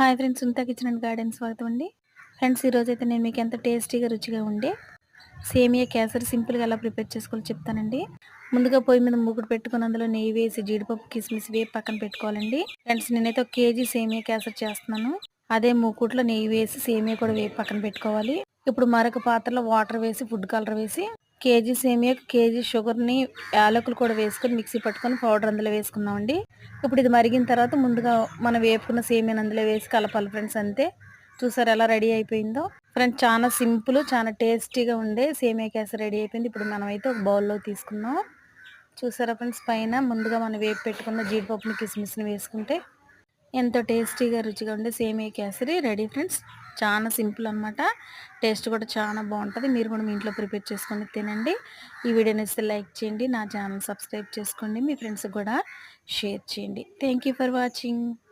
Hi friends Sunitha kitchen and garden స్వాగతం అండి. Friends ఈరోజు అయితే నేను మీకు ఎంత టేస్టీగా రుచిగా ఉండే సేమియా కేసరి సింపుల్గా ఎలా ప్రిపేర్ చేసుకోవాలో చెప్తానండి. ముందుగా పొయ్యి మీద మూకుడు పెట్టుకుని అందులో నెయ్యి వేసి జీడిపప్పు కిస్మిస్ వేసి పక్కన పెట్టుకోవాలండి. ఫ్రెండ్స్ నేనైతే ఒక కేజీ సేమియా కేసరి చేస్తున్నాను. అదే మూకుట్లో నెయ్యి వేసి సేమియా కూడా వేపు పక్కన పెట్టుకోవాలి. ఇప్పుడు మరొక పాత్రలో వాటర్ వేసి ఫుడ్ కలర్ వేసి కేజీ సేమియా కేజీ షుగర్ని యాలకులు కూడా వేసుకొని మిక్సీ పట్టుకొని పౌడర్ అందులో వేసుకున్నామండి ఇప్పుడు ఇది మరిగిన తర్వాత ముందుగా మనం వేపుకున్న సేమియాని అందులో వేసి కలపాలి ఫ్రెండ్స్ అంతే. చూసారు ఎలా రెడీ అయిపోయిందో? ఫ్రెండ్స్ చాలా సింపుల్ చాలా టేస్టీగా ఉండే సేమియా కేస రెడీ అయిపోయింది. ఇప్పుడు మనమైతే ఒక బౌల్లో తీసుకున్నాం చూసారా ఫ్రెండ్స్ పైన ముందుగా మనం వేపు పెట్టుకున్న జీడిపప్పుని కిస్మిస్ని వేసుకుంటే ఎంతో టేస్టీగా రుచిగా ఉండే సేమియా కేసరి రెడీ ఫ్రెండ్స్. చాలా సింపుల్ అనమాట టేస్ట్ కూడా చాలా బాగుంటుంది. మీరు కూడా మీ ఇంట్లో ప్రిపేర్ చేసుకొని తినండి. ఈ వీడియోని ఇస్తే లైక్ చేయండి. నా ఛానల్ సబ్స్క్రైబ్ చేసుకోండి. మీ ఫ్రెండ్స్కి కూడా షేర్ చేయండి. Thank for watching.